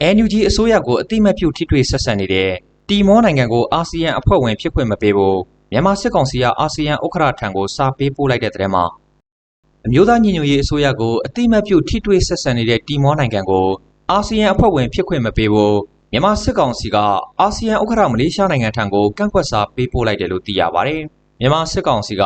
NUG အစိုးရကိုအတိမတ်ပြုထိတွေ့ဆက်ဆံနေတဲ့တီမောနိုင်ငံကိုအာဆီယံအဖွဲ့ဝင်ဖြစ်ခွင့်မပေးဖို့မြန်မာစစ်ကောင်စီကအာဆီယံဥက္ကဋ္ဌထံကိုစာပေးပို့လိုက်တဲ့တဲ့မှာအမျိုးသားညီညွတ်ရေးအစိုးရကိုအတိမတ်ပြုထိတွေ့ဆက်ဆံနေတဲ့တီမောနိုင်ငံကိုအာဆီယံအဖွဲ့ဝင်ဖြစ်ခွင့်မပေးဖို့မြန်မာစစ်ကောင်စီကအာဆီယံဥက္ကဋ္ဌမလေးရှားနိုင်ငံထံကိုကန့်ကွက်စာပေးပို့လိုက်တယ်လို့သိရပါတယ်မြန်မာစစ်ကောင်စီက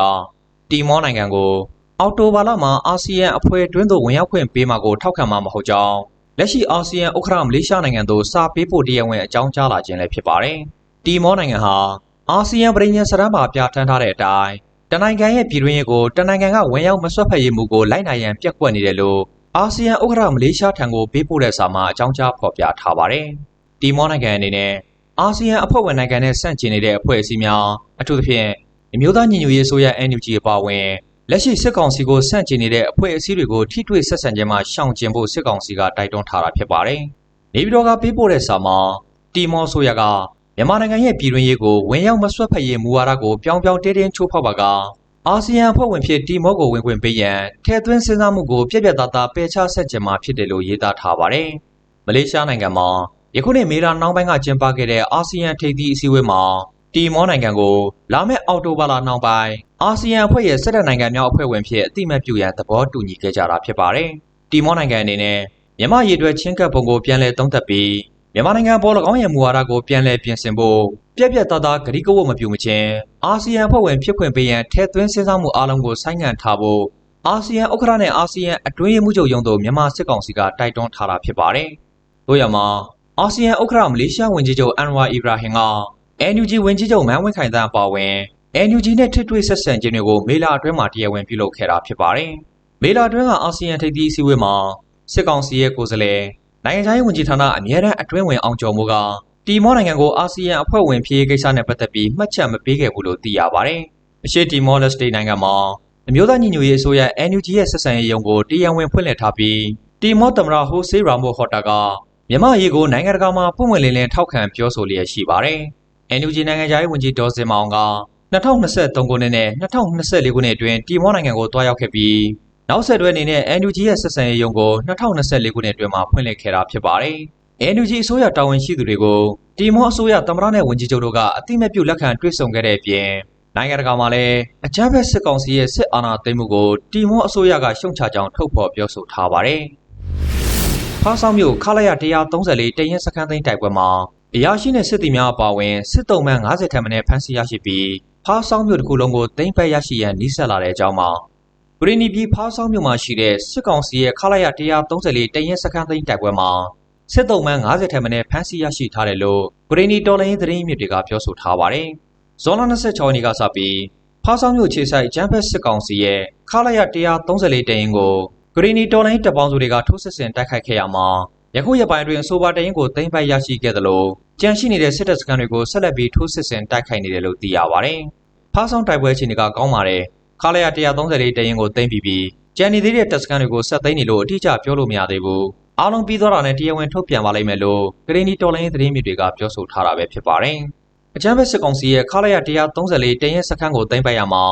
တီမောနိုင်ငံကိုအော်တိုဘာလမှာအာဆီယံအဖွဲ့တွင်းသို့ဝင်ရောက်ခွင့်ပေးမှာကိုထောက်ခံမှာမဟုတ်ကြောင်း လက်ရှိအာဆီယံဥက္ကဋ္ဌမလေးရှားနိုင်ငံသို့စာပေးပို့တရားဝင်အကြောင်းကြားလာခြင်းလည်းဖြစ်ပါတယ်။တီမောနိုင်ငံဟာအာဆီယံပြည်ညံစရမ်းမှာပြဋ္ဌာန်းထားတဲ့အတိုင်းတနိုင်ငံရဲ့ပြည်တွင်းရေးကိုတနိုင်ငံကဝင်ရောက်မဆွတ်ဖက်ရေးမှုကိုလိုက်နိုင်ရန်ပြက်ကွက်နေတယ်လို့အာဆီယံဥက္ကဋ္ဌမလေးရှားထံကိုပေးပို့တဲ့စာမှာအကြောင်းကြားဖော်ပြထားပါတယ်။တီမောနိုင်ငံအနေနဲ့အာဆီယံအဖွဲ့ဝင်နိုင်ငံနဲ့ဆန့်ကျင်နေတဲ့အဖွဲ့အစည်းများအထူးသဖြင့်အမျိုးသားညီညွတ်ရေးဆိုရ NUG အပါအဝင် လက်ရှိစစ်ကောင်စီကိုဆန့်ကျင်နေတဲ့အဖွဲ့အစည်းတွေကိုထိတွေ့ဆက်ဆံခြင်းမှာရှောင်ကျဉ်ဖို့စစ်ကောင်စီကတိုက်တွန်းထားတာဖြစ်ပါတယ်။နေပြည်တော်ကပေးပို့တဲ့စာမှာတီမောဆိုရကမြန်မာနိုင်ငံရဲ့ပြည်တွင်းရေးကိုဝင်ရောက်မဆွတ်ဖက်ရေးမူဝါဒကိုပြောင်းပြောင်းတင်းတင်းချိုးဖောက်ပါကအာဆီယံအဖွဲ့ဝင်ဖြစ်တီမောကိုဝင်ခွင့်ပေးရန်ထဲသွင်းစဉ်းစားမှုကိုပြက်ပြက်သားသားပယ်ချဆက်ကျင်မှာဖြစ်တယ်လို့ရေးသားထားပါတယ်။မလေးရှားနိုင်ငံမှာယခုနှစ်မေလနောက်ပိုင်းကကျင်းပခဲ့တဲ့အာဆီယံထိပ်သီးအစည်းအဝေးမှာတီမောနိုင်ငံကိုလာမယ့်အောက်တိုဘာလနောက်ပိုင်း အာဆီယံအဖွဲ့ရဲ့စစ်တပ်နိုင်ငံများအဖွဲ့ဝင်ဖြစ်အတိမတ်ပြုရန်သဘောတူညီခဲ့ကြတာဖြစ်ပါတယ်။တီမောနိုင်ငံအနေနဲ့မြန်မာရည်တွဲချင်းကပ်ပုံကိုပြန်လည်သုံးသပ်ပြီးမြန်မာနိုင်ငံပေါ်၎င်းရဲ့မူဝါဒကိုပြန်လည်ပြင်ဆင်ဖို့ပြက်ပြက်သားသားဂရိကဝတ်မပြုမချင်းအာဆီယံအဖွဲ့ဝင်ဖြစ်ခွင့်ပေးရန်ထဲသွင်းစဉ်းစားမှုအလုံးကိုဆိုင်းငံ့ထားဖို့အာဆီယံဥက္ကဋ္ဌနဲ့အာဆီယံအတွင်းရေးမှူးချုပ်ရုံးတို့မြန်မာစစ်ကောင်စီကတိုက်တွန်းထားတာဖြစ်ပါတယ်။တို့ရမှာအာဆီယံဥက္ကဋ္ဌမလေးရှားဝန်ကြီးချုပ်အန်ဝါအီဘရာဟင်က NUG ဝန်ကြီးချုပ်မန်းဝင်းခိုင်တန်းအပါအဝင် NUG နဲ့ထိတွေ့ဆက်ဆံခြင်းတွေကိုမေလအတွင်းမှာတရားဝင်ပြုလုပ်ခဲ့တာဖြစ်ပါတယ်။မေလအတွင်းကအာဆီယံထိပ်သီးအစည်းအဝေးမှာစစ်ကောင်စီရဲ့ကိုယ်စားလှယ်နိုင်ငံခြားရေးဝန်ကြီးဌာနအမြဲတမ်းအတွင်းဝင်အောင်ကျော်မိုးကတီမောနိုင်ငံကိုအာဆီယံအဖွဲ့ဝင်ဖြစ်ရေးကိစ္စနဲ့ပတ်သက်ပြီးမှတ်ချက်မပေးခဲ့ဘူးလို့သိရပါတယ်။အရှေ့တီမောလက်စတေနိုင်ငံမှာအမျိုးသားညီညွတ်ရေးအစိုးရ NUG ရဲ့ဆက်ဆံရေးရုံးကိုတရားဝင်ဖွင့်လှစ်ထားပြီးတီမောသမ္မတဟိုဆေးရာမိုဟော်တာကမြန်မာရေးကိုနိုင်ငံတကာမှာပုံမှန်လင်းလင်းထောက်ခံပြောဆိုလျက်ရှိပါတယ်။ NUG နိုင်ငံခြားရေးဝန်ကြီးဒေါ်စင်မောင်က 2023ခုနှစ်နဲ့2024ခုနှစ်အတွင်းတီမောနိုင်ငံကိုတွားရောက်ခဲ့ပြီးနောက်ဆက်တွဲအနေနဲ့ NUG ရဲ့ဆက်ဆံရေးရုံးကို2024ခုနှစ်အတွင်းမှာဖွင့်လှစ်ခဲ့တာဖြစ်ပါတယ်။ NUG အစိုးရတာဝန်ရှိသူတွေကိုတီမောအစိုးရသမ္မတနဲ့ဝန်ကြီးချုပ်တို့ကအတိမတ်ပြုလက်ခံတွေ့ဆုံခဲ့တဲ့အပြင်နိုင်ငံတကာမှာလည်းအကြမ်းဖက်စစ်ကောင်စီရဲ့စစ်အာဏာသိမ်းမှုကိုတီမောအစိုးရကရှုံချကြောင်းထုတ်ဖော်ပြောဆိုထားပါတယ်။ဖားဆောင်မြို့ခလာရ134တရင်စခန်းသိမ်းတိုက်ပွဲမှာအရာရှိနဲ့စစ်သည်များအပါအဝင်စစ်တုံးမှန်90ထက်မနည်းဖမ်းဆီးရရှိပြီး ဖားဆောင်မြို့တစ်ခုလုံးကိုသိမ်းပိုက်ရရှိရန်နှိစက်လာတဲ့အကြောင်းမှာဂရီနီပြည်ဖားဆောင်မြို့မှာရှိတဲ့စစ်ကောင်စီရဲ့ခလာရ134တရင်စခန်းသိမ်းတိုက်ပွဲမှာစစ်တုံးမှန်90ထက်မနည်းဖမ်းဆီးရရှိထားတယ်လို့ဂရီနီတော်လိုင်းသတင်းမြစ်တွေကပြောဆိုထားပါတယ်။ဇွန်လ26ရက်နေ့ကစပြီးဖားဆောင်မြို့ခြေဆိုင်ကျန်းဖက်စစ်ကောင်စီရဲ့ခလာရ134တရင်ကိုဂရီနီတော်လိုင်းတပ်ပေါင်းစုတွေကထိုးစစ်ဆင်တိုက်ခိုက်ခဲ့ရမှာ ယခုရက်ပိုင်းတွင်အဆိုပါတရင်ကိုသိမ်းပိုက်ရရှိခဲ့သလိုကြန့်ရှိနေတဲ့စစ်တပ်စခန်းတွေကိုဆက်လက်ပြီးထိုးစစ်ဆင်တိုက်ခိုက်နေတယ်လို့သိရပါတယ်။ဖားဆောင်တိုက်ပွဲအခြေအနေကကောင်းပါတယ်။ခါလရ134တရင်ကိုသိမ်းပြီးပြီးကြံနေသေးတဲ့တပ်စခန်းတွေကိုဆက်သိမ်းနေလို့အတိအကျပြောလို့မရသေးဘူး။အားလုံးပြီးသွားတာနဲ့တရားဝင်ထုတ်ပြန်ပါလိမ့်မယ်လို့ဂရင်းနီတော်လိုင်းသတင်းမြစ်တွေကပြောဆိုထားတာပဲဖြစ်ပါတယ်။အကြမ်းဖက်စစ်ကောင်စီရဲ့ခါလရ134တရင်စခန်းကိုသိမ်းပိုက်ရမှာ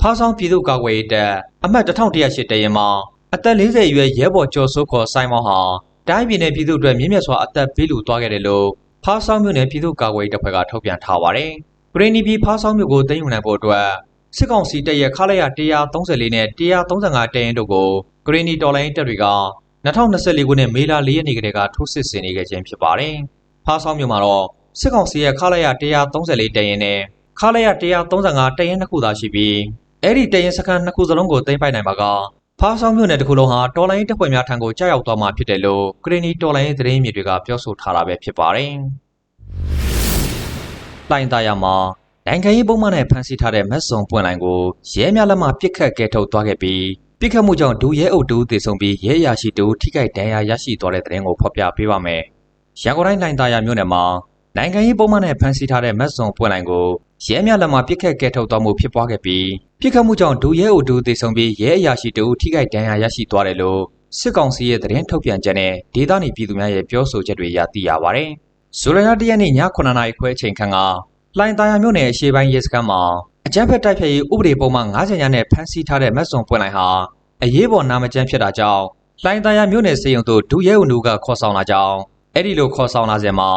ဖားဆောင်ပြည်သူ့ကာကွယ်ရေးတပ်အမှတ်1108တရင်မှာအသက်40အရွယ်ရဲဘော်ကျော်စိုးခေါ်ဆိုင်မောင်ဟာ တိုင်းပြည်နယ်ပြည်သူ့အတွက်မြင့်မြတ်စွာအသက်ပေးလူသွားခဲ့တယ်လို့ဖားဆောင်မြို့နယ်ပြည်သူ့ကာကွယ်ရေးတပ်ဖွဲ့ကထုတ်ပြန်ထားပါတယ်။ဂရင်းနီပြည်ဖားဆောင်မြို့ကိုသိမ်းယူနိုင်ဖို့အတွက်စစ်ကောင်စီတပ်ရဲ့ခလာရ134နဲ့135တရင်တို့ကိုဂရင်းနီတော်လိုင်းတပ်တွေက2024ခုနှစ်မေလ4ရက်နေ့ကတည်းကထိုးစစ်ဆင်နေခဲ့ခြင်းဖြစ်ပါတယ်။ဖားဆောင်မြို့မှာတော့စစ်ကောင်စီရဲ့ခလာရ134တရင်နဲ့ခလာရ135တရင်နှစ်ခုသာရှိပြီးအဲ့ဒီတရင်စခန်းနှစ်ခုစလုံးကိုသိမ်းပိုက်နိုင်ပါက ဖားဆောင်မြို့နယ်တစ်ခုလုံးဟာတော်လိုင်းတပ်ဖွဲ့များထံကိုကြားရောက်သွားမှာဖြစ်တယ်လို့ဂရင်းနီတော်လိုင်းသတင်းမြေတွေကပြောဆိုထားတာပဲဖြစ်ပါတယ်။လိုင်းသားရမှာနိုင်ငံရေးပုံမှန်နဲ့ဖမ်းဆီးထားတဲ့မက်ဆုံပွင့်လိုင်ကိုရဲများလက်မှပြစ်ခတ်ကဲထုတ်သွားခဲ့ပြီးပြစ်ခတ်မှုကြောင့်ဒူရဲအုပ်တူသေဆုံးပြီးရဲရရှိတူထိခိုက်ဒဏ်ရာရရှိသွားတဲ့တဲ့ရင်ကိုဖော်ပြပေးပါမယ်။ရန်ကုန်တိုင်းလိုင်းသားရမြို့နယ်မှာနိုင်ငံရေးပုံမှန်နဲ့ဖမ်းဆီးထားတဲ့မက်ဆုံပွင့်လိုင်ကိုရဲများလက်မှပြစ်ခတ်ကဲထုတ်သွားမှုဖြစ်ပွားခဲ့ပြီးပြစ်ခတ်မှုကြောင့်ဒူရဲအုပ်တူသေဆုံးပြီးရဲအရာရှိတူထိခိုက်ဒဏ်ရာရရှိသွားတယ်လို့စစ်ကောင်စီရဲ့သတင်းထုတ်ပြန်ချက်နဲ့ဒေသနေပြည်သူများရဲ့ပြောဆိုချက်တွေရသိရပါဗျ။ဇူလိုင်လ၁ရက်နေ့ည9:00နာရီခွဲအချိန်ခန့်ကလိုင်တာယာမြို့နယ်အရှေ့ပိုင်းရဲစခန်းမှာအကြမ်းဖက်တိုက်ဖျက်ရေးဥပဒေပုံမှန်90ရာနဲ့ဖမ်းဆီးထားတဲ့မတ်စုံပွင့်လိုင်ဟာအရေးပေါ်နာမကျန်းဖြစ်တာကြောင့်လိုင်တာယာမြို့နယ်စေယုံသို့ဒူရဲဦးနူကခေါ်ဆောင်လာကြောင်းအဲ့ဒီလိုခေါ်ဆောင်လာစဉ်မှာ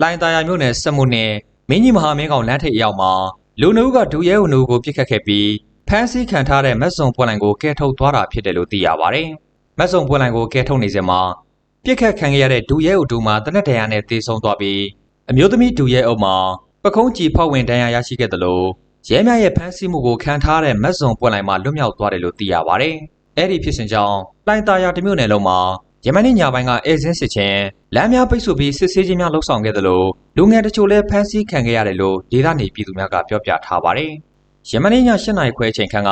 လိုင်တာယာမြို့နယ်စက်မှုနဲ့ မင်းကြီးမဟာမင်းကောင်လမ်းထိပ်အရောက်မှာလူနှုတ်ကဒူရဲဦးနှုတ်ကိုပြစ်ခတ်ခဲ့ပြီးဖမ်းဆီးခံထားတဲ့မက်စုံပွက်လိုင်ကိုကဲထုတ်သွားတာဖြစ်တယ်လို့သိရပါတယ်။မက်စုံပွက်လိုင်ကိုကဲထုတ်နေစဉ်မှာပြစ်ခတ်ခံခဲ့ရတဲ့ဒူရဲဦးတူမှာတနက်တရာနဲ့တေဆုံးသွားပြီးအမျိုးသမီးဒူရဲအုပ်မှာပခုံးကြီးဖောက်ဝင်ဒဏ်ရာရရှိခဲ့တယ်လို့ရဲမြရဲ့ဖမ်းဆီးမှုကိုခံထားတဲ့မက်စုံပွက်လိုင်မှာလွတ်မြောက်သွားတယ်လို့သိရပါတယ်။အဲ့ဒီဖြစ်စဉ်ကြောင့်လိုင်တာယာတစ်မျိုးနယ်လုံးမှာ ယမန်နေ့ညပိုင်းကအဲဇင်းစစ်ချင်းလမ်းများပိတ်ဆို့ပြီးစစ်ဆေးခြင်းများလှုပ်ဆောင်ခဲ့တယ်လို့လူငယ်တချို့လည်းဖမ်းဆီးခံခဲ့ရတယ်လို့ဒေသနေပြည်သူများကပြောပြထားပါတယ်။ယမန်နေ့ည၈နာရီခွဲအချိန်ခန့်က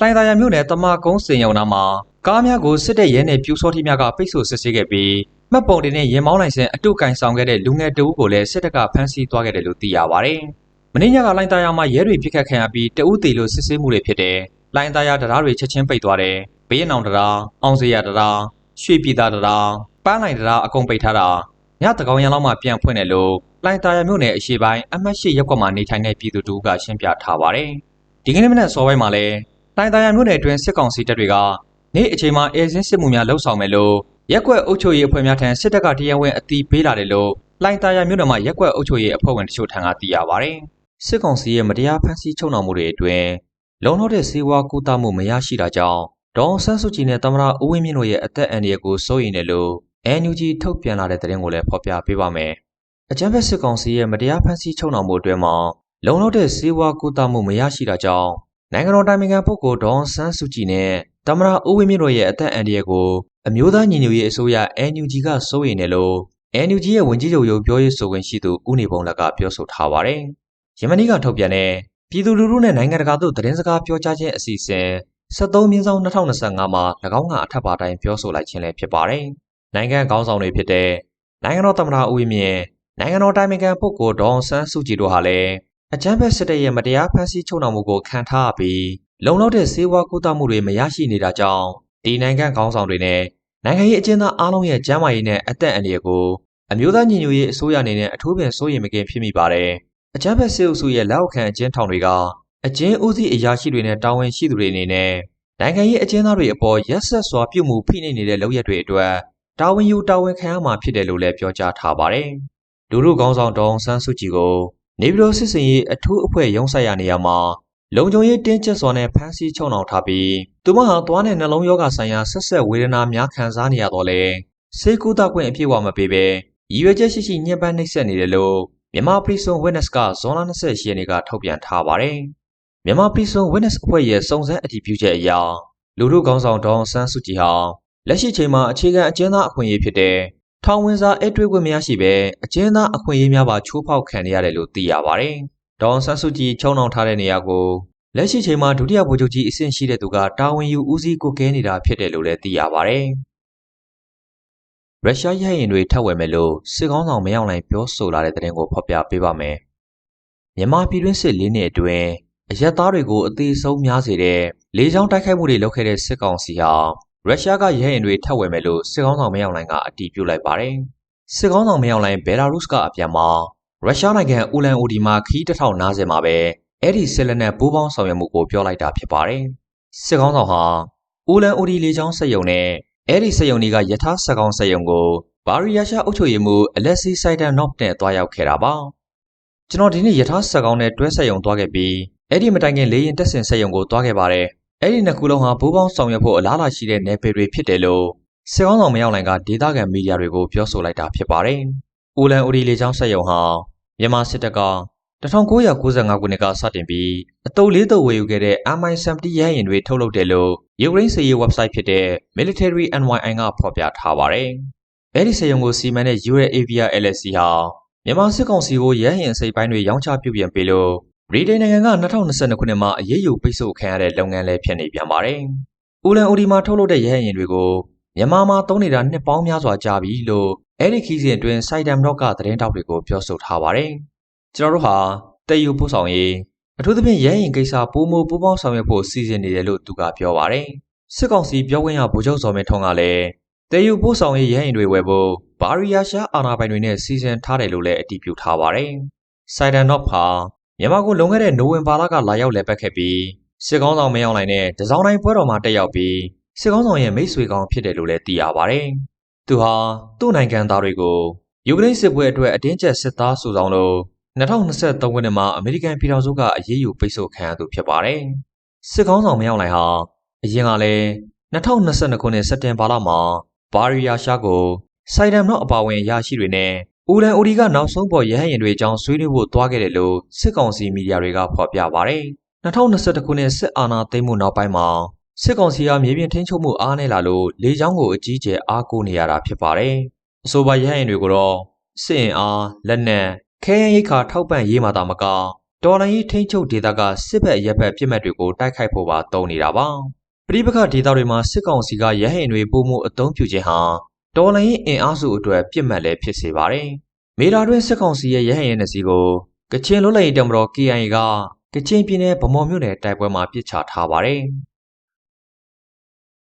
လိုင်တာယာမြို့နယ်တမကုန်းစင်ရုံနာမှာကားများကိုစစ်တပ်ရဲနယ်ပြူစောတိများကပိတ်ဆို့စစ်ဆေးခဲ့ပြီးမှတ်ပုံတင်နဲ့ရင်မောင်းလိုင်စင်အတုကင်ဆောင်ခဲ့တဲ့လူငယ်တဦးကိုလည်းစစ်တပ်ကဖမ်းဆီးသွားခဲ့တယ်လို့သိရပါတယ်။မင်းညကလိုင်တာယာမှာရဲတွေပြစ်ခတ်ခံရပြီးတဦးသေးလို့စစ်ဆေးမှုတွေဖြစ်တယ်။လိုင်တာယာတရားတွေချက်ချင်းပိတ်သွားတယ်။ဘေးနောင်တရားအောင်စရာတရား ရွှေပြည်သားတရားပန်းလိုက်တရားအကုန်ပိတ်ထားတာညတကောင်ရံလောက်မှပြန်ဖွင့်တယ်လို့လိုင်တာယာမြို့နယ်အရှိပိုင်းအမှတ်၈ရပ်ကွက်မှာနေထိုင်တဲ့ပြည်သူတို့ကရှင်းပြထားပါတယ်။ဒီကနေ့မနက်စောပိုင်းမှာလဲလိုင်တာယာမြို့နယ်အတွင်းစစ်ကောင်စီတပ်တွေကနေ့အချိန်မှာအဲဇင်းစစ်မှုများလှုပ်ဆောင်မယ်လို့ရက်ကွက်အုပ်ချုပ်ရေးအဖွဲ့များထံစစ်တပ်ကတရားဝင်အတီးပေးလာတယ်လို့လိုင်တာယာမြို့နယ်မှာရက်ကွက်အုပ်ချုပ်ရေးအဖွဲ့ဝင်တချို့ထံကသိရပါတယ်။စစ်ကောင်စီရဲ့မတရားဖမ်းဆီးချုပ်နှောင်မှုတွေအတွင်းလုံလောက်တဲ့စေဝါကူတာမှုမရရှိတာကြောင့် ဒေါအောင်ဆန်းစုကြည်နဲ့သမ္မတဦးဝင်းမြင့်တို့ရဲ့အသက်အန္တရာယ်ကိုစိုးရိမ်တယ်လို့ NUG ထုတ်ပြန်လာတဲ့သတင်းကိုလည်းဖော်ပြပေးပါမယ်။အကြမ်းဖက်စစ်ကောင်စီရဲ့မတရားဖမ်းဆီးချုပ်နှောင်မှုအတွင်းမှာလုံလောက်တဲ့စေဝါကူတာမှုမရရှိတာကြောင့်နိုင်ငံတော်တိုင်ပင်ခံပုဂ္ဂိုလ်ဒေါအောင်ဆန်းစုကြည်နဲ့သမ္မတဦးဝင်းမြင့်တို့ရဲ့အသက်အန္တရာယ်ကိုအမျိုးသားညီညွတ်ရေးအစိုးရ NUG ကစိုးရိမ်တယ်လို့ NUG ရဲ့ဝန်ကြီးချုပ်ရုံးပြောရေးဆိုခွင့်ရှိသူဦးနေဘုံလက်ကပြောဆိုထားပါတယ်။ယမနီကထုတ်ပြန်တဲ့ပြည်သူလူထုနဲ့နိုင်ငံတကာတို့သတင်းစကားပြောကြားခြင်းအစီအစဉ် 73မြင်းဆောင်2025မှာ၎င်းကအထက်ပါတိုင်းပြောဆိုလိုက်ခြင်းလည်းဖြစ်ပါတယ်။နိုင်ငံခေါင်းဆောင်တွေဖြစ်တဲ့နိုင်ငံတော်သမ္မတဦးဝင်းမြင့်နိုင်ငံတော်တိုင်ပင်ခံပုဂ္ဂိုလ်ဒေါအောင်ဆန်းစုကြည်တို့ဟာလည်းအကြမ်းဖက်စစ်တပ်ရဲ့မတရားဖမ်းဆီးချုပ်နှောင်မှုကိုခံထားရပြီးလုံလောက်တဲ့စေဝါကူတာမှုတွေမရရှိနေတာကြောင့်ဒီနိုင်ငံခေါင်းဆောင်တွေနဲ့နိုင်ငံရေးအကျဉ်းသားအားလုံးရဲ့ကျန်းမာရေးနဲ့အသက်အန္တရာယ်ကိုအမျိုးသားညီညွတ်ရေးအစိုးရအနေနဲ့အထူးပင်စိုးရိမ်မကင်ဖြစ်မိပါတယ်။အကြမ်းဖက်စစ်အုပ်စုရဲ့လက်အောက်ခံအကျဉ်းထောင်တွေက အကျဉ်းဦးစီးအရာရှိတွေနဲ့တာဝန်ရှိသူတွေအနေနဲ့နိုင်ငံရေးအကျဉ်းသားတွေအပေါ်ရက်ဆက်စွာပြုမှုဖိနှိပ်နေတဲ့လုပ်ရက်တွေအတွက်တာဝန်ယူတာဝန်ခံရမှာဖြစ်တယ်လို့လည်းပြောကြားထားပါတယ်။လူလူကောင်းဆောင်ဒေါအောင်ဆန်းစုကြည်ကိုနေပြည်တော်စစ်စင်ရေးအထူးအဖွဲ့ရုံးဆိုင်ရာနေရာမှာလုံခြုံရေးတင်းကျပ်စွာနဲ့ဖမ်းဆီးချုပ်နှောင်ထားပြီးသူမဟာသွားနဲ့နှလုံးရောဂါဆိုင်ရာဆက်ဆက်ဝေဒနာများခံစားနေရတော့လေဆေးကုသခွင့်အပြည့်အဝမပေးဘဲရည်ရွယ်ချက်ရှိရှိညှဉ်းပန်းနှိပ်စက်နေတယ်လို့မြန်မာပြည်စုံ witness ကဇွန်လ28ရက်နေ့ကထုတ်ပြန်ထားပါတယ်။ မြန်မာပြည်စုံ witness အဖွဲ့ရဲ့စုံစမ်းအတည်ပြုချက်အရလူထုကောင်းဆောင်ဒေါအောင်ဆန်းစုကြည်ဟာလက်ရှိချိန်မှာအခြေခံအကျဉ်းသားအခွင့်အရေးဖြစ်တဲ့ထောင်ဝင်စာအတွေ့အကြုံများရှိပဲအကျဉ်းသားအခွင့်အရေးများပါချိုးဖောက်ခံရတယ်လို့သိရပါတယ်။ဒေါအောင်ဆန်းစုကြည်ချုံနှောင်ထားတဲ့နေရာကိုလက်ရှိချိန်မှာဒုတိယဗိုလ်ချုပ်ကြီးအဆင့်ရှိတဲ့သူကတာဝန်ယူဦးစီးကိုကဲနေတာဖြစ်တယ်လို့လည်းသိရပါတယ်။ရုရှားရဟရင်တွေထပ်ဝယ်မယ်လို့စစ်ကောင်းဆောင်မရောက်နိုင်ပြောဆိုလာတဲ့သတင်းကိုဖော်ပြပေးပါမယ်။မြန်မာပြည်တွင်းစစ်လေးနှစ်အတွင်း အရက်သားတွေကိုအသေးဆုံးများစေတဲ့လေးချောင်းတိုက်ခိုက်မှုတွေလုပ်ခဲ့တဲ့စစ်ကောင်စီဟာရုရှားကရဟရင်တွေထပ်ဝယ်မယ်လို့စစ်ကောင်းဆောင်မရောက်နိုင်ကအတည်ပြုလိုက်ပါတယ်။စစ်ကောင်းဆောင်မရောက်နိုင်ဘယ်လာရုစ်ကအပြန်မှာရုရှားနိုင်ငံအူလန်အိုဒီမှာခီးတစ်ထောင်နားစင်မှာပဲအဲ့ဒီစစ်လက်နက်ပူးပေါင်းဆောင်ရွက်မှုကိုပြောလိုက်တာဖြစ်ပါတယ်။စစ်ကောင်းဆောင်ဟာအူလန်အိုဒီလေးချောင်းစက်ယုံနဲ့အဲ့ဒီစက်ယုံတွေကယထာစက်ကောင်းစက်ယုံကိုဘာရီယာရှာအုပ်ချုပ်ရေးမှူးအလက်စီဆိုင်တန်နော့နဲ့တွားရောက်ခဲ့တာပါ။ကျွန်တော်ဒီနေ့ယထာစက်ကောင်းနဲ့တွဲစက်ယုံတွားခဲ့ပြီး အဲ့ဒီမတိုင်ခင်လေးရင်တက်ဆင်စက်ယုံကိုတွားခဲ့ပါတယ်။အဲ့ဒီနှစ်ခုလုံးဟာဘူးပေါင်းဆောင်ရွက်ဖို့အလားအလာရှိတဲ့နယ်ပယ်တွေဖြစ်တယ်လို့စစ်ကောင်းဆောင်မရောက်နိုင်ကဒေသခံမီဒီယာတွေကိုပြောဆိုလိုက်တာဖြစ်ပါတယ်။အိုလန်အိုဒီလေချောင်းစက်ယုံဟာမြန်မာစစ်တပ်က1995ခုနှစ်ကစတင်ပြီးအတုပ်လေးတုပ်ဝယ်ယူခဲ့တဲ့ MI-70 ရဟတ်ယာဉ်တွေထုတ်လုပ်တယ်လို့ယူကရိန်းစစ်ရေး website ဖြစ်တဲ့ Military NYI ကဖော်ပြထားပါတယ်။အဲဒီစက်ရုံကိုစီမံတဲ့ Ural Avia LLC ဟာမြန်မာစစ်ကောင်စီကိုရဟတ်ယာဉ်စိတ်ပိုင်းတွေရောင်းချပြုပြင်ပေးလို့ ဗြိတိန်နိုင်ငံက2022ခုနှစ်မှာအရေးယူပိတ်ဆို့ခံရတဲ့လုပ်ငန်းလည်းဖြစ်နေပြန်ပါတယ်။ဦးလန်အိုဒီမှာထုတ်လုပ်တဲ့ရဟတ်ယာဉ်တွေကိုမြန်မာမှာသုံးနေတာနှစ်ပေါင်းများစွာကြာပြီလို့အဲဒီခီးစဉ်အတွင်းစိုက်တမ်တော့ကသတင်းတောက်တွေကိုပြောဆိုထားပါတယ်။ကျွန်တော်တို့ဟာတည်ယူပို့ဆောင်ရေးအထူးသဖြင့်ရဲရင်ကိစ္စပိုမိုပူးပေါင်းဆောင်ရွက်ဖို့စီစဉ်နေတယ်လို့သူကပြောပါတယ်။စစ်ကောင်စီပြောခွင့်ရဗိုလ်ချုပ်စော်မင်းထွန်းကလည်းတည်ယူပို့ဆောင်ရေးရဲရင်တွေဝယ်ဖို့ဘာရီယာရှာအာနာပိုင်တွေနဲ့စီစဉ်ထားတယ်လို့လည်းအတည်ပြုထားပါတယ်။စိုင်ဒန်နော့ဖာ မြန်မာကိုလုံခဲ့တဲ့နိုဝင်ဘာလကလာရောက်လည်ပတ်ခဲ့ပြီးစစ်ကောင်းဆောင်မရောက်နိုင်တဲ့တစောင်းတိုင်းပွဲတော်မှာတက်ရောက်ပြီးစစ်ကောင်းဆောင်ရဲ့မိတ်ဆွေကောင်ဖြစ်တယ်လို့လည်းသိရပါတယ်။သူဟာသူ့နိုင်ငံသားတွေကိုယူကရိန်းစစ်ပွဲအတွက်အတင်းကျပ်စစ်သားစုဆောင်လို့2023ခုနှစ်မှာအမေရိကန်ပြည်ထောင်စုကအရေးယူပိတ်ဆို့ခံရသူဖြစ်ပါတယ်။စစ်ကောင်းဆောင်မရောက်နိုင်ဟာအရင်ကလည်း2022ခုနှစ်စက်တင်ဘာလမှာဘာရီယာရှာကိုစိုက်ဒမ်နော့အပါဝင်ရရှိတွေနဲ့ ဦးရန်အိုဒီကနောက်ဆုံးပေါ်ရဟတ်ရင်တွေအကြောင်းဆွေးနွေးဖို့တွားခဲ့တယ်လို့စစ်ကောင်စီမီဒီယာတွေကဖော်ပြပါတယ်။2021ခုနှစ်စစ်အာဏာသိမ်းမှုနောက်ပိုင်းမှာစစ်ကောင်စီကမြေပြင်ထိန်းချုပ်မှုအားနည်းလာလို့လေကြောင်းကိုအကြီးအကျယ်အားကိုးနေရတာဖြစ်ပါတယ်။အဆိုပါရဟတ်ရင်တွေကိုတော့စစ်အင်အားလက်နက်ခဲယမ်းရိတ်ခါထောက်ပံ့ရေးမှာတာမကတော်လိုင်းရေးထိန်းချုပ်ဒေသကစစ်ဘက်ရက်ဘက်ပြစ်မှတ်တွေကိုတိုက်ခိုက်ဖို့ပါတုံးနေတာပါပဋိပက္ခဒေသတွေမှာစစ်ကောင်စီကရဟင်တွေပုံမှုအုံပြုခြင်းဟာ တော်လိုင်းရေးအင်အားစုအတွက်ပြစ်မှတ်လည်းဖြစ်စေပါတယ်မေတာတွင်စစ်ကောင်စီရဲ့ရဟင်ရဲ့နှစီကိုကချင်လွတ်လပ်ရေးတပ်မတော် KIA ကကချင်ပြည်နယ်ဗမော်မြို့နယ်တိုက်ပွဲမှာပစ်ချထားပါတယ်